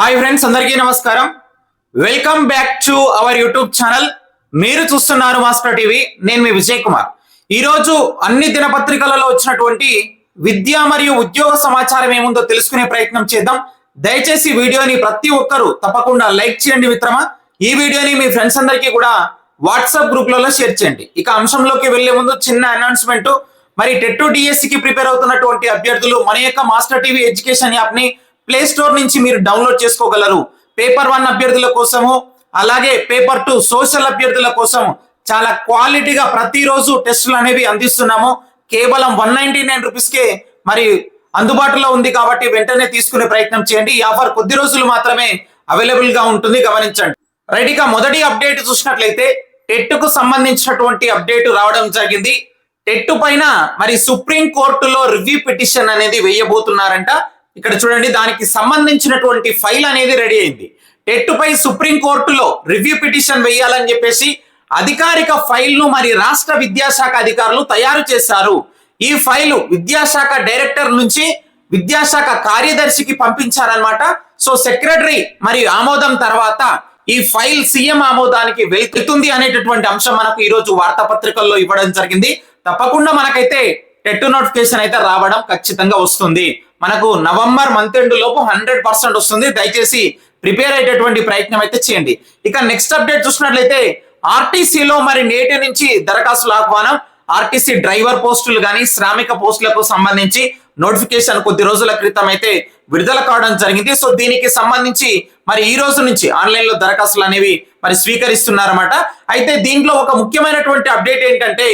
Hi friends అందరికీ నమస్కారం. Welcome back to our YouTube channel. మీరు చూస్తున్నారు మాస్టర్ టీవీ నేను మీ విజయ్ కుమార్. ఈరోజు అన్ని దినపత్రికలలో వచ్చినటువంటి విద్య మరియు ఉద్యోగ సమాచారం ఏముందో తెలుసుకునే ప్రయత్నం చేద్దాం. దయచేసి వీడియోని ప్రతి ఒక్కరూ తప్పకుండా లైక్ చేయండి మిత్రమా. ఈ వీడియోని మీ ఫ్రెండ్స్ అందరికీ కూడా వాట్సాప్ గ్రూప్లలో షేర్ చేయండి. ఇక అంశంలోకి వెళ్ళే ముందు చిన్న అనౌన్స్మెంట్ మరి టెట్కి ప్రిపేర్ అవుతున్నటువంటి అభ్యర్థులు మన యొక్క మాస్టర్ టీవీ ఎడ్యుకేషన్ యాప్ని ప్లే స్టోర్ నుంచి మీరు డౌన్లోడ్ చేసుకోగలరు. పేపర్ వన్ అభ్యర్థుల కోసము అలాగే పేపర్ టూ సోషల్ అభ్యర్థుల కోసం చాలా క్వాలిటీగా ప్రతిరోజు టెస్టులు అనేవి అందిస్తున్నాము. కేవలం వన్ నైన్టీ నైన్ రూపీస్కే మరి అందుబాటులో ఉంది కాబట్టి వెంటనే తీసుకునే ప్రయత్నం చేయండి. ఈ ఆఫర్ కొద్ది రోజులు మాత్రమే అవైలబుల్గా ఉంటుంది. గమనించండి. రైట్ ఇక మొదటి అప్డేట్ చూసినట్లయితే టెట్టుకు సంబంధించినటువంటి అప్డేట్ రావడం జరిగింది. టెట్ పైన మరి సుప్రీం కోర్టులో రివ్యూ పిటిషన్ అనేది వేయబోతున్నారంట. ఇక్కడ చూడండి దానికి సంబంధించినటువంటి ఫైల్ అనేది రెడీ అయింది. టెట్టుపై సుప్రీంకోర్టులో సుప్రీం కోర్టులో రివ్యూ పిటిషన్ వేయాలని చెప్పేసి అధికారిక ఫైల్ను మరి రాష్ట్ర విద్యాశాఖ అధికారులు తయారు చేశారు. ఈ ఫైలు విద్యాశాఖ డైరెక్టర్ నుంచి విద్యాశాఖ కార్యదర్శికి పంపించారనమాట సో సెక్రటరీ మరి ఆమోదం తర్వాత ఈ ఫైల్ సీఎం ఆమోదానికి వెళ్తుంది అనేటటువంటి అంశం మనకు ఈరోజు వార్తాపత్రికల్లో ఇవ్వడం జరిగింది. తప్పకుండా మనకైతే టెట్ నోటిఫికేషన్ అయితే రావడం ఖచ్చితంగా వస్తుంది. మనకు నవంబర్ మంత్ ఎండ్ లోపు హండ్రెడ్ పర్సెంట్ వస్తుంది. దయచేసి ప్రిపేర్ అయ్యేటటువంటి ప్రయత్నం అయితే చేయండి. ఇక నెక్స్ట్ అప్డేట్ చూసినట్లయితే ఆర్టీసీలో మరి నేటి నుంచి దరఖాస్తుల ఆహ్వానం ఆర్టీసీ డ్రైవర్ పోస్టులు కానీ శ్రామిక పోస్టులకు సంబంధించి నోటిఫికేషన్ కొద్ది రోజుల క్రితం అయితే విడుదల కావడం జరిగింది. సో దీనికి సంబంధించి మరి ఈ రోజు నుంచి ఆన్లైన్లో దరఖాస్తులు అనేవి మరి స్వీకరిస్తున్నారన్నమాట. అయితే దీంట్లో ఒక ముఖ్యమైనటువంటి అప్డేట్ ఏంటంటే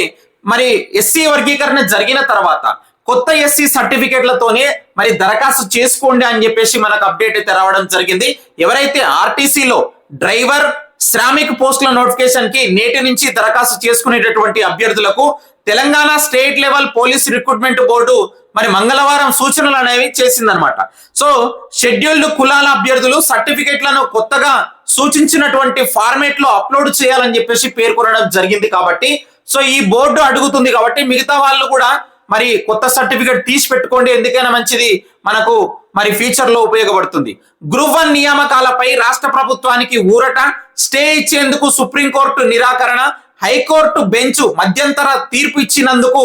మరి ఎస్సీ వర్గీకరణ జరిగిన తర్వాత కొత్త ఎస్సీ సర్టిఫికేట్లతోనే మరి దరఖాస్తు చేసుకోండి అని చెప్పేసి మనకు అప్డేట్ అయితే రావడం జరిగింది. ఎవరైతే ఆర్టీసీలో డ్రైవర్ శ్రామిక్ పోస్టుల నోటిఫికేషన్కి నేటి నుంచి దరఖాస్తు చేసుకునేటటువంటి అభ్యర్థులకు Telangana state level police recruitment board మరి మంగళవారం సూచనలు అనేవి చేసిందనమాట సో షెడ్యూల్డ్ కులాల అభ్యర్థులు సర్టిఫికెట్లను కొత్తగా సూచించినటువంటి ఫార్మేట్లో అప్లోడ్ చేయాలని చెప్పేసి పేర్కొనడం జరిగింది కాబట్టి సో ఈ బోర్డు అడుగుతుంది కాబట్టి మిగతా వాళ్ళు కూడా మరి కొత్త సర్టిఫికెట్ తీసి పెట్టుకోండి. ఎందుకైనా మంచిది. మనకు మరి ఫ్యూచర్లో ఉపయోగపడుతుంది. గ్రూప్ వన్ నియామకాలపై రాష్ట్ర ప్రభుత్వానికి ఊరట స్టే ఇచ్చేందుకు సుప్రీంకోర్టు నిరాకరణ హైకోర్టు బెంచ్ మధ్యంతర తీర్పు ఇచ్చినందుకు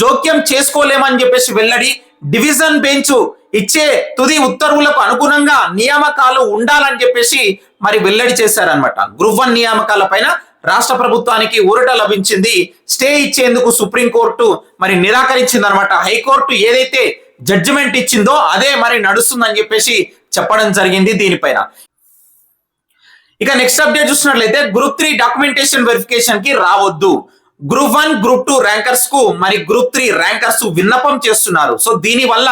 జోక్యం చేసుకోలేమని చెప్పేసి వెల్లడి డివిజన్ బెంచ్ ఇచ్చే తుది ఉత్తర్వులకు అనుగుణంగా నియామకాలు ఉండాలని చెప్పేసి మరి వెల్లడి చేశారనమాట గ్రూప్ వన్ నియామకాల పైన రాష్ట్ర ప్రభుత్వానికి ఊరట లభించింది. స్టే ఇచ్చేందుకు సుప్రీంకోర్టు మరి నిరాకరించింది అనమాట హైకోర్టు ఏదైతే జడ్జిమెంట్ ఇచ్చిందో అదే మరి నడుస్తుందని చెప్పేసి చెప్పడం జరిగింది దీనిపైన. ఇక నెక్స్ట్ అప్డేట్ చూసినట్లయితే గ్రూప్ త్రీ డాక్యుమెంటేషన్ వెరిఫికేషన్కి రావద్దు. గ్రూప్ వన్ గ్రూప్ టూ ర్యాంకర్స్కు మరి గ్రూప్ త్రీ ర్యాంకర్స్ విన్నపం చేస్తున్నారు. సో దీని వల్ల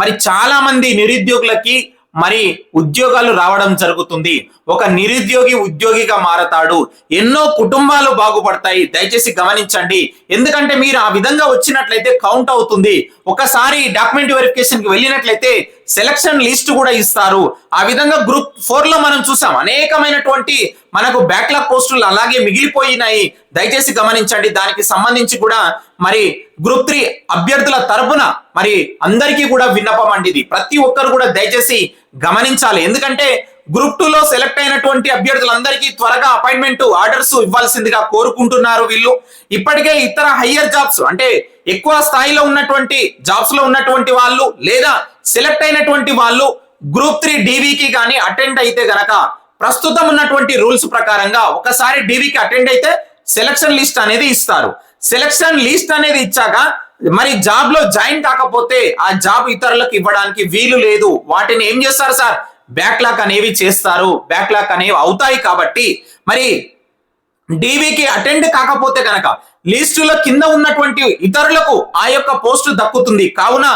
మరి చాలా మంది నిరుద్యోగులకి మరి ఉద్యోగాలు రావడం జరుగుతుంది. ఒక నిరుద్యోగి ఉద్యోగిగా మారతాడు. ఎన్నో కుటుంబాలు బాగుపడతాయి. దయచేసి గమనించండి. ఎందుకంటే మీరు ఆ విధంగా వచ్చినట్లయితే కౌంట్ అవుతుంది. ఒకసారి డాక్యుమెంట్ వెరిఫికేషన్కి వెళ్ళినట్లయితే సెలక్షన్ లిస్ట్ కూడా ఇస్తారు. ఆ విధంగా గ్రూప్ ఫోర్లో మనం చూసాం అనేకమైనటువంటి మనకు బ్యాక్లాగ్ పోస్టులు అలాగే మిగిలిపోయినాయి. దయచేసి గమనించండి. దానికి సంబంధించి కూడా మరి గ్రూప్ త్రీ అభ్యర్థుల తరపున మరి అందరికీ కూడా విన్నపం అండి ఇది ప్రతి ఒక్కరు కూడా దయచేసి గమనించాలి. ఎందుకంటే గ్రూప్ టూ లో సెలెక్ట్ అయినటువంటి అభ్యర్థులందరికీ త్వరగా అపాయింట్మెంట్ ఆర్డర్స్ ఇవ్వాల్సిందిగా కోరుకుంటున్నారు వీళ్ళు. ఇప్పటికే ఇతర హయ్యర్ జాబ్స్ అంటే ఎక్కువ స్థాయిలో ఉన్నటువంటి జాబ్స్లో ఉన్నటువంటి వాళ్ళు లేదా సెలెక్ట్ అయినటువంటి వాళ్ళు గ్రూప్ త్రీ డీవీకి కానీ అటెండ్ అయితే గనక ప్రస్తుతం ఉన్నటువంటి రూల్స్ ప్రకారంగా ఒకసారి డీవీకి అటెండ్ అయితే సెలక్షన్ లిస్ట్ అనేది ఇస్తారు. సెలక్షన్ లిస్ట్ అనేది ఇచ్చాక మరి జాబ్లో జాయిన్ కాకపోతే ఆ జాబ్ ఇతరులకు ఇవ్వడానికి వీలు లేదు. వాటిని ఏం చేస్తారు సార్? బ్యాక్లాక్ అనేవి చేస్తారు. బ్యాక్లాక్ అనేవి అవుతాయి కాబట్టి మరి డీవీకి అటెండ్ కాకపోతే కనుక లిస్టుల కింద ఉన్నటువంటి ఇతరులకు ఆ యొక్క పోస్టు దక్కుతుంది. కావున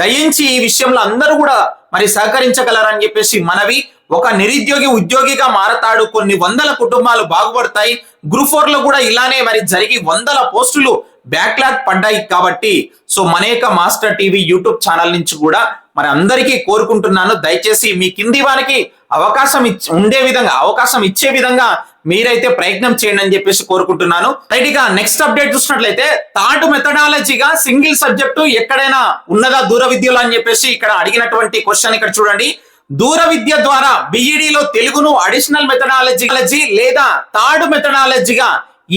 దయించి ఈ విషయంలో అందరూ కూడా మరి సహకరించగలరని చెప్పేసి మనవి. ఒక నిరుద్యోగి ఉద్యోగిగా మారతాడు. కొన్ని వందల కుటుంబాలు బాగుపడతాయి. గ్రూప్ ఫోర్లో కూడా ఇలానే మరి జరిగి వందల పోస్టులు బ్యాక్లాగ్ పడ్డాయి కాబట్టి. సో మనేక మాస్టర్ టీవీ యూట్యూబ్ ఛానల్ నుంచి కూడా మరి అందరికీ కోరుకుంటున్నాను. దయచేసి మీ కింది వారికి అవకాశం ఉండే విధంగా అవకాశం ఇచ్చే విధంగా మీరైతే ప్రయత్నం చేయండి అని చెప్పేసి కోరుకుంటున్నాను. రైట్గా నెక్స్ట్ అప్డేట్ చూసినట్లయితే థర్డ్ మెథడాలజీగా సింగిల్ సబ్జెక్టు ఎక్కడైనా ఉన్నదా? దూర విద్యలో అని చెప్పేసి ఇక్కడ అడిగినటువంటి క్వశ్చన్ ఇక్కడ చూడండి. దూర విద్య ద్వారా బిఈడిలో తెలుగును అడిషనల్ మెథడాలజీ లేదా థర్డ్ మెథడాలజీగా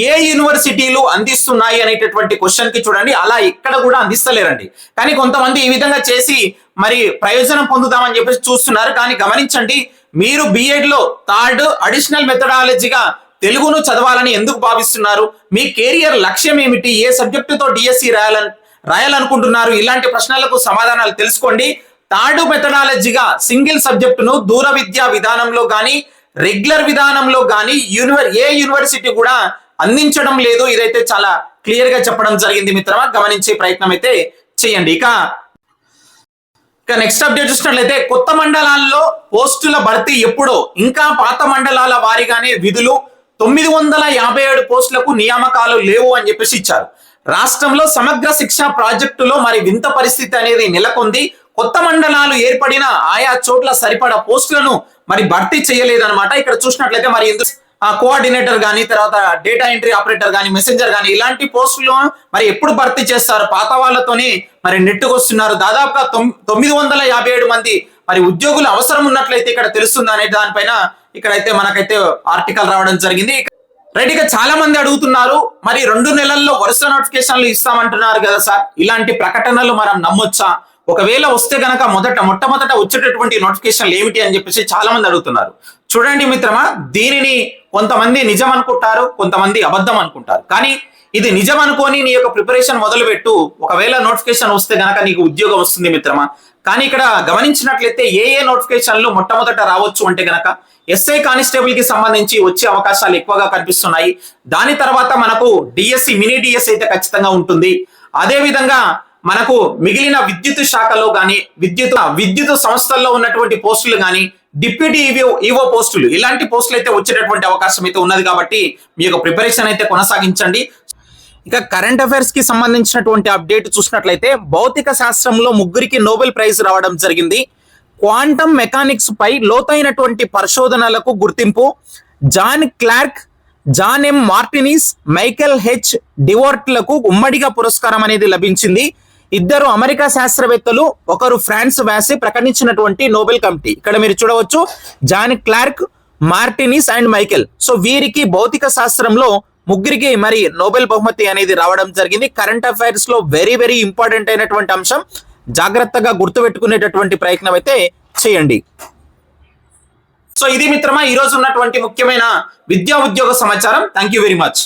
ఏ యూనివర్సిటీలు అందిస్తున్నాయి అనేటటువంటి క్వశ్చన్కి చూడండి. అలా ఎక్కడ కూడా అందిస్తలేరండి. కానీ కొంతమంది ఈ విధంగా చేసి మరి ప్రయోజనం పొందుదామని చెప్పేసి చూస్తున్నారు. కానీ గమనించండి మీరు బిఎడ్లో థర్డ్ అడిషనల్ మెథడాలజీగా తెలుగును చదవాలని ఎందుకు భావిస్తున్నారు? మీ కెరియర్ లక్ష్యం ఏమిటి? ఏ సబ్జెక్టుతో డిఎస్సి రాయాలని రాయాలనుకుంటున్నారు? ఇలాంటి ప్రశ్నలకు సమాధానాలు తెలుసుకోండి. థర్డ్ మెథడాలజీగా సింగిల్ సబ్జెక్టును దూర విద్యా విధానంలో కానీ రెగ్యులర్ విధానంలో కానీ యూనివర్ ఏ యూనివర్సిటీ కూడా అందించడం లేదు. ఇదైతే చాలా క్లియర్గా చెప్పడం జరిగింది మిత్రమా. గమనించే ప్రయత్నం అయితే చేయండి. ఇక ఇక నెక్స్ట్ అప్డేట్ చూసినట్లయితే కొత్త మండలాల్లో పోస్టుల భర్తీ ఎప్పుడో. ఇంకా పాత మండలాల వారీగానే విధులు తొమ్మిది వందల యాభై ఏడు పోస్టులకు నియామకాలు లేవు అని చెప్పేసి ఇచ్చారు. రాష్ట్రంలో సమగ్ర శిక్ష ప్రాజెక్టులో మరి వింత పరిస్థితి అనేది నెలకొంది. కొత్త మండలాలు ఏర్పడిన ఆయా చోట్ల సరిపడా పోస్టులను మరి భర్తీ చేయలేదన్నమాట. ఇక్కడ చూసినట్లయితే మరి ఎందుకు కోఆర్డినేటర్ కానీ తర్వాత డేటా ఎంట్రీ ఆపరేటర్ కానీ మెసెంజర్ కానీ ఇలాంటి పోస్టులు మరి ఎప్పుడు భర్తీ చేస్తారు? పాత వాళ్ళతోని మరి నెట్టుకొస్తున్నారు. దాదాపుగా తొమ్మిది వందల యాభై ఏడు మంది మరి ఉద్యోగులు అవసరం ఉన్నట్లయితే ఇక్కడ తెలుస్తుంది అనే దానిపైన ఇక్కడైతే మనకైతే ఆర్టికల్ రావడం జరిగింది. రైట్ ఇక చాలా మంది అడుగుతున్నారు. మరి రెండు నెలల్లో వరుస నోటిఫికేషన్లు ఇస్తామంటున్నారు కదా సార్. ఇలాంటి ప్రకటనలు మనం నమ్మొచ్చా? ఒకవేళ వస్తే గనక మొదట మొట్టమొదట వచ్చేటటువంటి నోటిఫికేషన్లు ఏమిటి అని చెప్పేసి చాలా మంది అడుగుతున్నారు. చూడండి మిత్రమా దీనిని కొంతమంది నిజం అనుకుంటారు కొంతమంది అబద్ధం అనుకుంటారు కానీ ఇది నిజం అనుకొని నీ యొక్క ప్రిపరేషన్ మొదలు పెట్టు ఒకవేళ నోటిఫికేషన్ వస్తే గనక నీకు ఉద్యోగం వస్తుంది మిత్రమా. కానీ ఇక్కడ గమనించినట్లయితే ఏ ఏ నోటిఫికేషన్లు మొట్టమొదట రావచ్చు అంటే గనక ఎస్ఐ కానిస్టేబుల్కి సంబంధించి వచ్చే అవకాశాలు ఎక్కువగా కనిపిస్తున్నాయి. దాని తర్వాత మనకు డిఎస్సి మినీ డిఎస్సి అయితే ఖచ్చితంగా ఉంటుంది. అదే విధంగా మనకు మిగిలిన విద్యుత్ శాఖలో కానీ విద్యుత్ విద్యుత్ సంస్థల్లో ఉన్నటువంటి పోస్టులు కానీ డిప్యూటీ ఈవో ఈవో పోస్టులు. ఇలాంటి పోస్టులు అయితే వచ్చేటటువంటి అవకాశం అయితే ఉన్నది కాబట్టి మీ యొక్క ప్రిపరేషన్ అయితే కొనసాగించండి. ఇక కరెంట్ అఫైర్స్కి సంబంధించినటువంటి అప్డేట్ చూసినట్లయితే భౌతిక శాస్త్రంలో ముగ్గురికి నోబెల్ ప్రైజ్ రావడం జరిగింది. క్వాంటమ్ మెకానిక్స్ పై లోతైనటువంటి పరిశోధనలకు గుర్తింపు. John Clarke John M Martinis Michael H డివోర్ట్లకు ఉమ్మడిగా పురస్కారం అనేది లభించింది. ఇద్దరు అమెరికా శాస్త్రవేత్తలు ఒకరు ఫ్రాన్స్ వ్యాసి ప్రకటించినటువంటి నోబెల్ కమిటీ. ఇక్కడ మీరు చూడవచ్చు John Clarke Martinis and Michael. So వీరికి భౌతిక శాస్త్రంలో ముగ్గురికి మరి నోబెల్ బహుమతి అనేది రావడం జరిగింది. కరెంట్ అఫైర్స్లో వెరీ వెరీ ఇంపార్టెంట్ అయినటువంటి అంశం జాగ్రత్తగా గుర్తుపెట్టుకునేటటువంటి ప్రయత్నం అయితే చేయండి. సో ఇది మిత్రమా ఈ రోజు ఉన్నటువంటి ముఖ్యమైన విద్యా ఉద్యోగ సమాచారం. Thank you very much